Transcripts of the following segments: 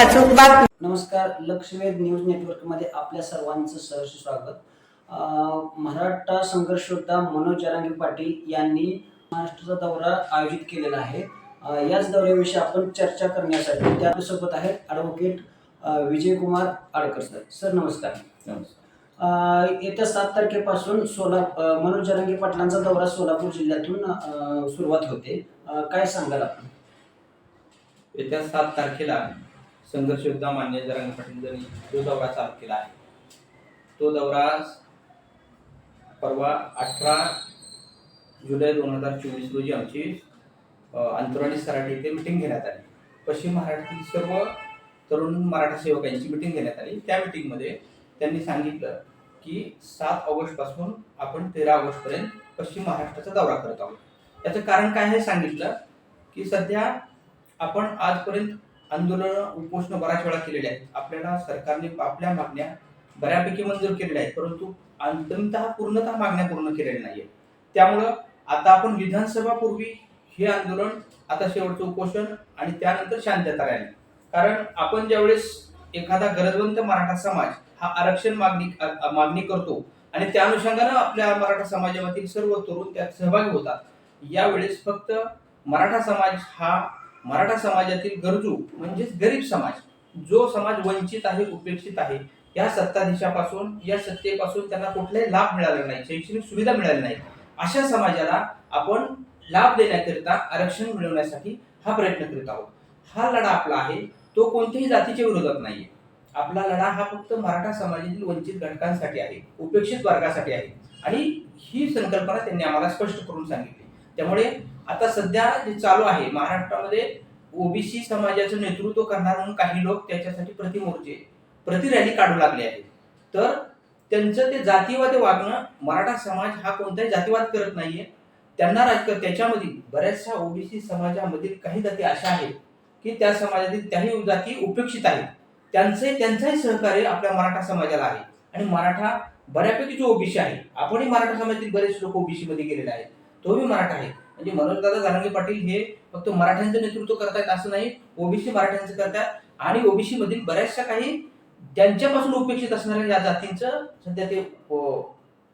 अचूक बातमी नमस्कार लक्षवेध न्यूज नेटवर्कमध्ये आपल्या सर्वांचं सहर्ष स्वागत. अं, मराठा संघर्ष योद्धा मनोज जरांगे पाटील यांनी महाराष्ट्राचा दौरा आयोजित केलेला आहे. याच दौऱ्याविषयी आपण चर्चा करण्यासाठी त्यासोबत आहेत advocate Vijaykumar Adkar sir. Sir नमस्कार. अं, येत्या सात तारखेपासून सोला मनोज जरांगे पाटलांचा दौरा सोलापूर जिल्ह्यातून सुरुवात होते. काय सांगाल आपण? येत्या सात तारखेला संघर्ष योद्धा मान्य जरांगे पाटील यांनी जो दौरा चालू केला आहे. तो दौरा परवा अठरा जुलै दोन हजार चोवीस रोजी आमची अंतराळी सराटी येथे मिटिंग घेण्यात आली. पश्चिम महाराष्ट्रातील सर्व तरुण मराठा सेवकांची मिटिंग घेण्यात आली. त्या मिटिंगमध्ये त्यांनी सांगितलं की सात ऑगस्टपासून आपण तेरा ऑगस्टपर्यंत पश्चिम महाराष्ट्राचा दौरा करत आहोत. याचं कारण काय हे सांगितलं की सध्या आपण आजपर्यंत आंदोलन उपोषण बऱ्याच वेळा केलेले आहेत. आपल्याला सरकारने आपल्या मागण्या बऱ्यापैकी मंजूर केलेल्या आहेत परंतु अंतिमतः पूर्णतः मागण्या पूर्ण केलेल्या नाहीये त्यामुळं आता आपण विधानसभापूर्वी हे आंदोलन आता शेवटचं उपोषण आणि त्यानंतर शांतता राहील कारण आपण ज्यावेळेस एखादा गरजवंत मराठा समाज हा आरक्षण मागणी मागणी करतो आणि त्या अनुषंगानं आपल्या मराठा समाजामधील सर्व तरुण त्यात सहभागी होतात यावेळेस फक्त मराठा समाज हा मराठा समाजातील गरजू म्हणजेच गरीब समाज जो समाज वंचित आहे उपेक्षित आहे या सत्ताधीशापासून या सत्तेपासून त्यांना कुठलाही लाभ मिळाला नाही शैक्षणिक सुविधा मिळाली नाही. अशा समाजाला आपण लाभ देण्याकरिता आरक्षण मिळवण्यासाठी हा प्रयत्न करीत आहोत. हा लढा आपला आहे तो कोणत्याही जातीच्या विरोधात नाहीये. आपला लढा हा फक्त मराठा समाजातील वंचित घटकांसाठी आहे उपेक्षित वर्गासाठी आहे. आणि ही संकल्पना त्यांनी आम्हाला स्पष्ट करून सांगितली. त्यामुळे आता सध्या जे चालू आहे महाराष्ट्रामध्ये ओबीसी समाजाचं नेतृत्व करणार म्हणून काही लोक त्याच्यासाठी प्रतिमोर्चे प्रति रॅली काढू लागले आहेत. तर त्यांचं ते जातीवाद वागणं मराठा समाज हा कोणताही जातीवाद करत नाहीये. त्यांना राजकारण त्याच्यामधील बऱ्याचशा ओबीसी समाजामधील काही जाती अशा आहेत की त्या समाजातील त्याही जाती उपेक्षित आहेत. त्यांचे त्यांचाही सहकार्य आपल्या मराठा समाजाला आहे. आणि मराठा बऱ्यापैकी जो ओबीसी आहे आपणही मराठा समाजातील बरेच लोक ओबीसी मध्ये गेलेले आहेत. तोही मराठा आहे. म्हणजे मनोजदादा जारंगे पाटील हे फक्त मराठ्यांचं नेतृत्व करतायत असं नाही ओबीसी मराठ्यांचं करतात. आणि ओबीसी मधील बऱ्याचशा काही त्यांच्यापासून उपेक्षित असणाऱ्या या जातींचं सध्या ते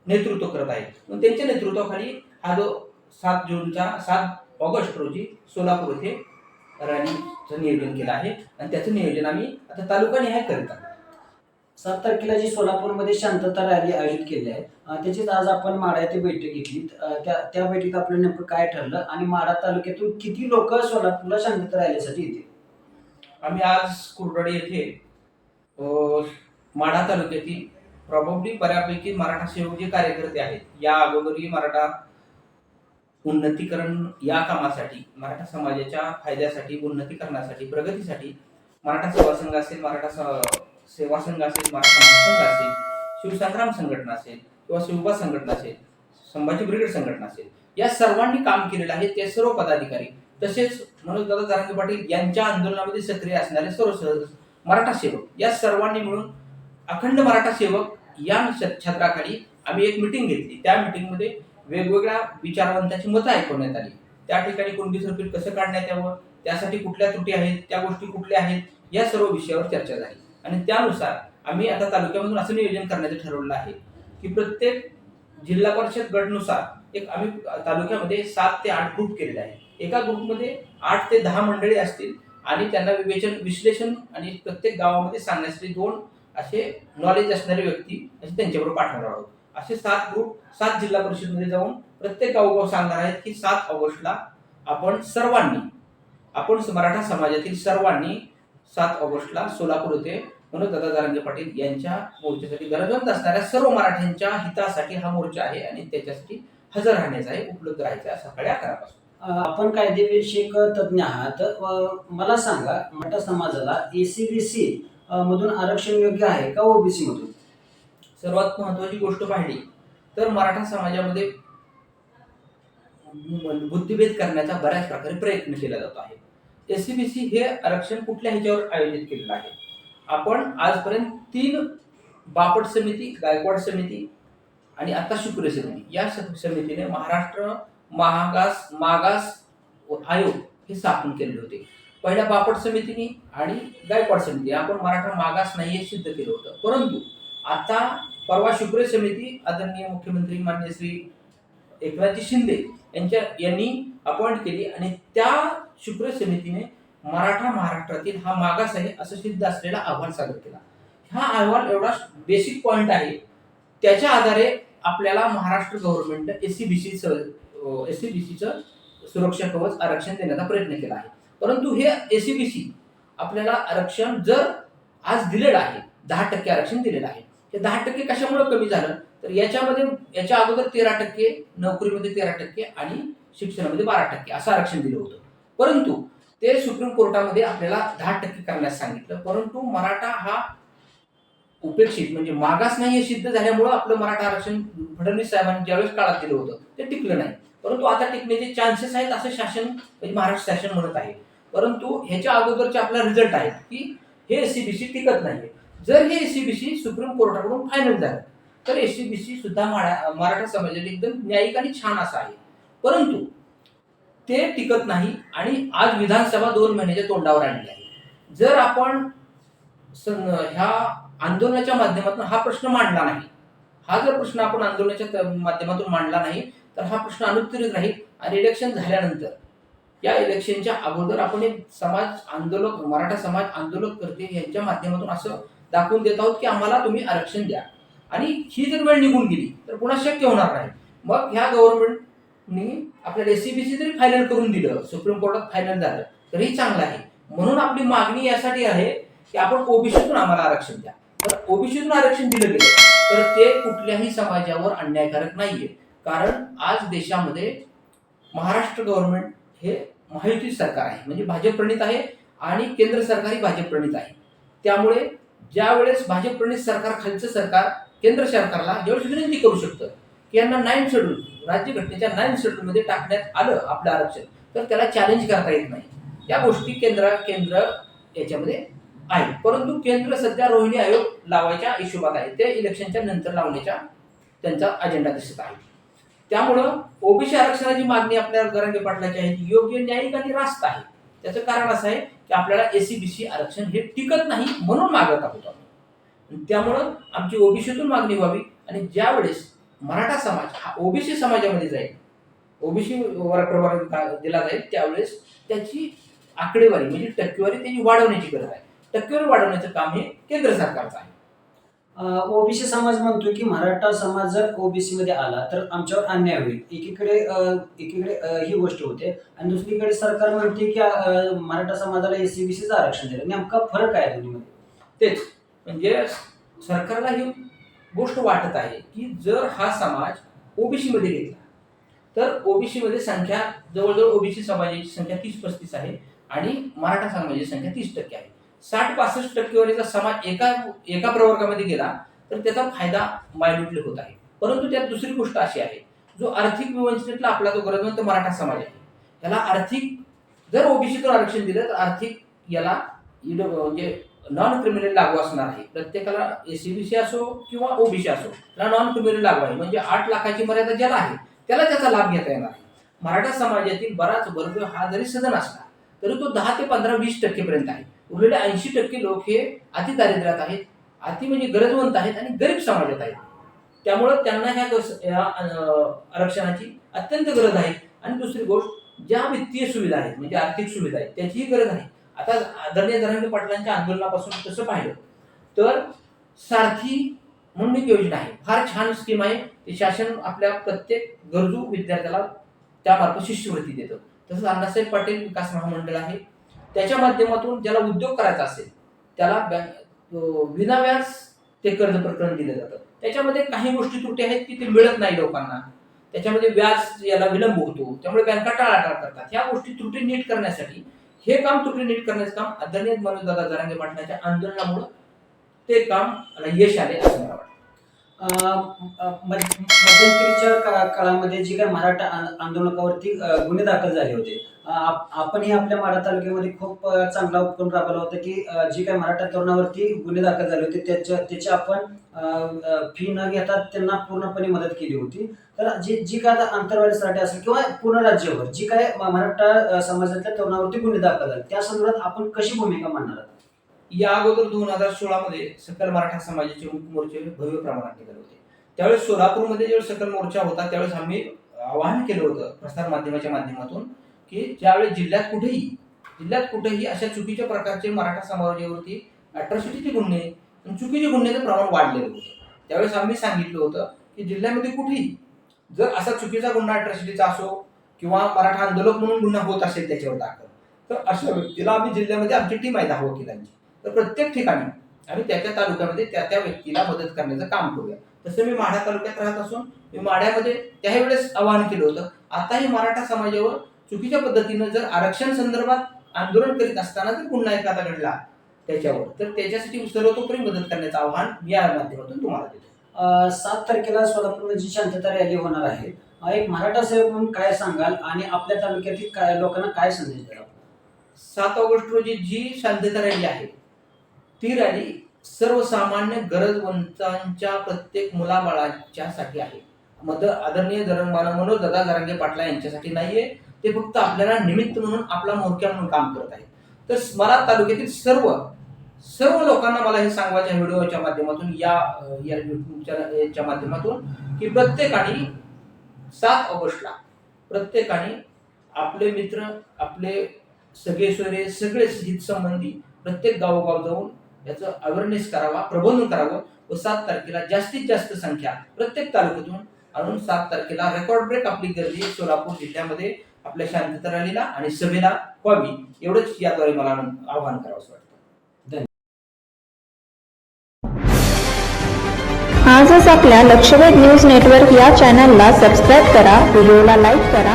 नेतृत्व करत आहेत. मग त्यांच्या नेतृत्वाखाली हा जो सात जूनचा सात ऑगस्ट रोजी सोलापूर येथे राणीचं नियोजन केलं आहे. आणि त्याचं नियोजन आम्ही आता तालुका निहाय करीत आहोत. सात तारखेला जी सोलापूरमध्ये शांतता रॅली आयोजित केली आहे त्याचीच आज आपण माढा येथे बैठक घेतली. त्या त्या बैठकीत आपलं नेमकं काय ठरलं आणि माढा तालुक्यातून किती लोक सोलापूरला शांतता रॅलीसाठी येतील? आम्ही आज कुर्डवाडी येथे माढा तालुक्यातील प्रॉब्ली बऱ्यापैकी मराठा सेवक जे कार्यकर्ते आहेत या अगोदरही मराठा उन्नतीकरण या कामासाठी मराठा समाजाच्या फायद्यासाठी उन्नतीकरणासाठी प्रगतीसाठी मराठा सेवा संघ असेल मराठा स- सेवा संघ असेल मराठा संघ असेल शिवसंग्राम संघटना असेल किंवा शिवबा संघटना असेल संभाजी ब्रिगेड संघटना असेल या सर्वांनी काम केलेलं आहे ते सर्व पदाधिकारी. तसेच मनोजदादा जारंगे पाटील यांच्या आंदोलनामध्ये सक्रिय असणारे सर्व मराठा सेवक या सर्वांनी मिळून अखंड मराठा सेवक या छ- छत्राखाली आम्ही एक मिटिंग घेतली. त्या मिटिंगमध्ये वेगवेगळ्या विचारवंतांची मतं ऐकवण्यात आली. त्या ठिकाणी कोणती सर्किट कसं काढण्यात यावं त्यासाठी कुठल्या त्रुटी आहेत त्या गोष्टी कुठल्या आहेत या सर्व विषयावर चर्चा झाली. आणि त्यानुसार आम्ही आता तालुक्यामधून असं नियोजन करण्याचं ठरवलं आहे की प्रत्येक जिल्हा परिषद गटनुसार एक आम्ही तालुक्यामध्ये सात ते आठ ग्रुप केलेले आहे एका ग्रुपमध्ये आठ ते दहा मंडळी असतील आणि त्यांना विवेचन विश्लेषण आणि प्रत्येक गावामध्ये सांगण्यासाठी दोन असे नॉलेज असणारे व्यक्ती असे त्यांच्याबरोबर पाठवणार आहोत. असे सात ग्रुप सात जिल्हा परिषदमध्ये जाऊन प्रत्येक गावोगाव सांगणार आहेत की सात ऑगस्टला आपण सर्वांनी आपण मराठा समाजातील सर्वांनी सात ऑगस्टला सोलापूर येथे म्हणून दादा जारंगे पाटील यांच्या मोर्चासाठी गरजवंत असणाऱ्या सर्व मराठ्यांच्या हितासाठी हा मोर्चा आहे आणि त्याच्यासाठी हजर राहण्याचा आहे उपलब्ध राहायचा सकाळी अकरापासून आपण कायदेविषयक तज्ज्ञ आहात. मला सांगा मराठा समाजाला एसीबीसी मधून आरक्षण योग्य आहे का ओबीसी मधून? सर्वात महत्वाची गोष्ट पाहिली तर मराठा समाजामध्ये बुद्धिभेद करण्याचा बऱ्याच प्रकारे प्रयत्न केला जातो आहे. एससीबीसी हे आरक्षण कुठल्या ह्याच्यावर आयोजित केलेलं आहे? आपण आजपर्यंत तीन बापट समिती गायकवाड समिती आणि आता शुक्र समिती या समितीने महाराष्ट्र महागास मागास आयोग हे स्थापन केलेले होते. पहिल्या बापट समितीने आणि गायकवाड समिती. आपण मराठा मागास नाही हे सिद्ध केलं होतं. परंतु आता परवा शुक्र समिती आदरणीय मुख्यमंत्री मान्य श्री एकनाथजी शिंदे यांच्या यांनी अपॉइंट केली आणि त्या शुक्र समितीने मराठा महाराष्ट्रातील हा मागास आहे असं सिद्ध असलेला अहवाल सादर केला. हा अहवाल एवढा बेसिक पॉइंट आहे. त्याच्या आधारे आपल्याला Maharashtra government S C B C S C B सीचं सुरक्षा कवच आरक्षण देण्याचा प्रयत्न केला आहे. परंतु हे एस सी बी सी आपल्याला आरक्षण जर आज दिलेलं आहे दहा टक्के आरक्षण दिलेलं आहे हे दहा टक्के कशामुळे कमी झालं? तर याच्यामध्ये याच्या अगोदर तेरा टक्के नोकरीमध्ये तेरा टक्के आणि शिक्षणामध्ये बारा टक्के असं आरक्षण दिलं होतं. परंतु ते सुप्रीम कोर्टामध्ये आपल्याला दहा टक्के करण्यास सांगितलं. परंतु मराठा हा उपेक्षित म्हणजे मागास नाही हे सिद्ध झाल्यामुळं आपलं मराठा आरक्षण फडणवीस साहेबांनी ज्यावेळेस काळात दिलं होतं ते टिकलं नाही. परंतु आता टिकण्याचे चान्सेस आहेत असं शासन म्हणजे महाराष्ट्र शासन म्हणत आहे. परंतु ह्याच्या अगोदरचे आपला रिझल्ट आहे की हे एससीबीसी टिकत नाही जर हे एसीबीसी सुप्रीम कोर्टाकडून फायनल झालं तर एससीबीसी सुद्धा मरा- मराठा समाजाला एकदम न्यायिक आणि छान असं आहे. परंतु ते टिकत नाही आणि आज विधानसभा दोन महिन्याच्या तोंडावर आणली आहे. जर आपण ह्या आंदोलनाच्या माध्यमातून हा प्रश्न मांडला नाही हा जर प्रश्न आपण आंदोलनाच्या माध्यमातून मांडला नाही तर हा प्रश्न अनुत्तरित राहील आणि इलेक्शन झाल्यानंतर या इलेक्शनच्या अगोदर आपण एक समाज आंदोलक मराठा समाज आंदोलक करते यांच्या माध्यमातून असं दाखवून देत आहोत की आम्हाला तुम्ही आरक्षण द्या. आणि ही जर वेळ निघून गेली तर पुन्हा शक्य होणार नाही. मग ह्या गव्हर्नमेंटनी आपल्या एसीबीसी तरी फायनल करून दिलं सुप्रीम कोर्टात फायनल झालं तरीही चांगलं आहे. म्हणून आपली मागणी यासाठी आहे की आपण ओबीसीतून आम्हाला आरक्षण द्या. तर ओबीसीतून आरक्षण दिलं गेलं तर ते कुठल्याही समाजावर अन्यायकारक नाहीये. कारण आज देशामध्ये महाराष्ट्र गव्हर्नमेंट हे महायुती सरकार आहे म्हणजे भाजप प्रणित आहे आणि केंद्र सरकारही भाजप प्रणित आहे. त्यामुळे ज्यावेळेस भाजप प्रणित सरकार खालचं सरकार केंद्र सरकारला ज्यावेळेस विनंती करू शकतं की यांना नाईन शेड्यूल राज्यघटनेच्या नाईन शेड्यूलमध्ये टाकण्यात आलं आपलं आरक्षण. तर त्याला चॅलेंज करता येत नाही. या गोष्टी केंद्र केंद्र याच्यामध्ये आहे परंतु केंद्र सध्या रोहिणी आयोग लावायच्या हिशोबात आहे. ते इलेक्शनच्या नंतर लावण्याच्या त्यांचा अजेंडा दिसत आहे. त्यामुळं ओबीसी आरक्षणाची मागणी आपल्या गरंगे पाटलाची आहे. ती योग्य न्यायिक आणि रास्त आहे. त्याचं कारण असं आहे की आपल्याला एसीबीसी आरक्षण हे टिकत नाही म्हणून मागत आहोत आपण. त्यामुळं आमची ओबीसीतून मागणी व्हावी आणि ज्या वेळेस मराठा समाज हा ओबीसी समाजामध्ये जाईल. ओबीसी प्रभाग दिला जाईल त्यावेळेस त्याची आकडेवारी म्हणजे टक्केवारी त्याची वाढवण्याची गरज आहे. टक्केवारी वाढवण्याचं काम हे केंद्र सरकारचं आहे. ओबीसी समाज म्हणतो की मराठा समाज जर ओबीसी मध्ये आला तर आमच्यावर अन्याय होईल. एकीकडे एकीकडे ही गोष्ट होते. आणि दुसरीकडे सरकार म्हणते की मराठा समाजाला एससीबीसीचं आरक्षण दिलं. नेमका फरक आहे दोन्हीमध्ये? तेच. म्हणजे सरकारला ही गोष्ट वाटत आहे की जर हा समाज ओबीसीमध्ये घेतला तर ओबीसीमध्ये संख्या जवळजवळ ओबीसी समाजाची संख्या तीस पस्तीस आहे आणि मराठा समाजाची संख्या तीस टक्के आहे. साठ पासष्ट टक्केवारीचा समाज एका एका प्रवर्गामध्ये गेला तर त्याचा फायदा मायन्युटली होत आहे. परंतु त्यात दुसरी गोष्ट अशी आहे जो आर्थिक विवंचनेतला आपला जो गरजवंत मराठा समाज आहे त्याला आर्थिक जर ओबीसीतून आरक्षण दिलं तर आर्थिक याला म्हणजे नॉन क्रिमिनल लागू असणार आहे. प्रत्येकाला एसीबीसी असो किंवा ओबीसी असो त्याला नॉन क्रिमिनल लागू आहे. म्हणजे आठ लाखाची मर्यादा ज्याला आहे त्याला त्याचा लाभ घेता येणार आहे. मराठा समाजातील बराच वर्ग हा जरी सदन असला तरी तो दहा ते पंधरा वीस टक्केपर्यंत आहे. उरलेले ऐंशी टक्के लोक हे अति दारिद्र्यात आहेत अति म्हणजे गरजवंत आहेत आणि गरीब समाजात आहेत. त्यामुळं त्यांना ह्या आरक्षणाची अत्यंत गरज आहे. आणि दुसरी गोष्ट ज्या वित्तीय सुविधा आहेत म्हणजे आर्थिक सुविधा आहेत त्याचीही गरज आहे. आता आदरणीय धरंगे पाटलांच्या आंदोलनापासून तसं पाहिलं तर सारथी म्हणून एक योजना आहे. फार छान स्कीम आहे. ते शासन आपल्या प्रत्येक गरजू विद्यार्थ्याला त्यामार्फत शिष्यवृत्ती देतं. तसंच अण्णासाहेब पाटील विकास महामंडळ आहे. त्याच्या माध्यमातून ज्याला उद्योग करायचा असेल त्याला बँक विनाव्याज ते कर्ज प्रकरण दिलं जातं. त्याच्यामध्ये काही गोष्टी त्रुटी आहेत की ते मिळत नाही लोकांना. त्याच्यामध्ये व्याज याला विलंब होतो. त्यामुळे बँका टाळाटाळ करतात. ह्या गोष्टी त्रुटी नीट करण्यासाठी हे काम त्रुटी नीट करण्याचं काम आदरणीय मनोजदादा जरांगे पाटलाच्या आंदोलनामुळं ते काम यश आले असं मला वाटतं. मध्यंतरीच्या का- काळामध्ये जी काही मराठा आंदोलकावरती गुन्हे दाखल झाले होते आपण आप- आपणही आपल्या माढा तालुक्यामध्ये खूप चांगला उपक्रम राबवला होता की जी काही मराठा तरुणावरती गुन्हे दाखल झाले होते त्याच्या त्याची आपण फी न घेता त्यांना पूर्णपणे मदत केली होती तर जी जी काय आता आंतरवाडीसाठी असेल किंवा पूर्ण राज्यावर जी काय मराठा समाजातल्या तरुणावरती गुन्हे दाखल झाले त्या संदर्भात आपण कशी भूमिका मांडणार आहात? या अगोदर दोन हजार सोळा मध्ये सकल मराठा समाजाचे मुख मोर्चे भव्य प्रमाणात निघाले होते. त्यावेळेस सोलापूरमध्ये ज्यावेळेस सकल मोर्चा होता त्यावेळेस आम्ही आवाहन केलं होतं प्रसार माध्यमाच्या माध्यमातून की ज्यावेळेस जिल्ह्यात कुठेही जिल्ह्यात कुठेही अशा चुकीच्या प्रकारचे मराठा समाजावरती अट्रॉसिटीचे गुन्हे चुकीचे गुन्ह्याचं प्रमाण वाढलेलं होतं. त्यावेळेस आम्ही सांगितलं होतं की जिल्ह्यामध्ये कुठेही जर असा चुकीचा गुन्हा अट्रॉसिटीचा असो किंवा मराठा आंदोलक म्हणून गुन्हा होत असेल त्याच्यावर दाखल तर अशा व्यक्तीला आम्ही जिल्ह्यामध्ये आमची टीम आहे दहा वकिलांची तर प्रत्येक ठिकाणी आम्ही त्या त्या तालुक्यामध्ये त्या त्या व्यक्तीला मदत करण्याचं काम करूया. तसं मी माढा तालुक्यात राहत असून मी माढ्यामध्ये त्याही वेळेस आवाहन केलं होतं आताही मराठा समाजावर चुकीच्या पद्धतीनं जर आरक्षण संदर्भात आंदोलन करीत असताना जर गुन्हा एखादा घडला त्याच्यावर तर त्याच्यासाठी सर्वतोपरी मदत करण्याचं आव्हान या माध्यमातून तुम्हाला देतो सात तारखेला सोलापूरमध्ये जी शांतता रॅली होणार आहे. एक मराठा सेवक म्हणून काय सांगाल आणि आपल्या तालुक्यातील काय लोकांना काय संदेश द्याल? सात ऑगस्ट रोजी जी शांतता रॅली आहे ती रॅली सर्वसामान्य गरजवंतांच्या प्रत्येक मुलाबाळाच्यासाठी आहे. मद आदरणीय धर्ममान म्हणून दादा जरांगे पाटला यांच्यासाठी नाहीये. ते फक्त आपल्याला निमित्त म्हणून आपला मोर्चा म्हणून काम करत आहे तर मला तालुक्यातील सर्व सर्व लोकांना मला हे सांगवायच्या व्हिडिओच्या माध्यमातून या या याच्या माध्यमातून की प्रत्येकाने सात ऑगस्टला प्रत्येकाने आपले मित्र आपले सगळे सोयरे सगळे हितसंबंधी प्रत्येक गावोगाव जाऊन याचं अवेअरनेस करावा प्रबोधन करावं. व सात तारखेला जास्तीत जास्त संख्या प्रत्येक तालुक्यातून. आणून सात तारखेला रेकॉर्ड ब्रेक आपली गर्दी सोलापूर जिल्ह्यामध्ये आपल्या शांतता रॅलीला आणि सभेला व्हावी. एवढंच याद्वारे मला आवाहन करावं असं वाटतं. आजच आपल्या लक्षवेध न्यूज नेटवर्क या चॅनलला सबस्क्राईब करा व्हिडिओला लाईक करा.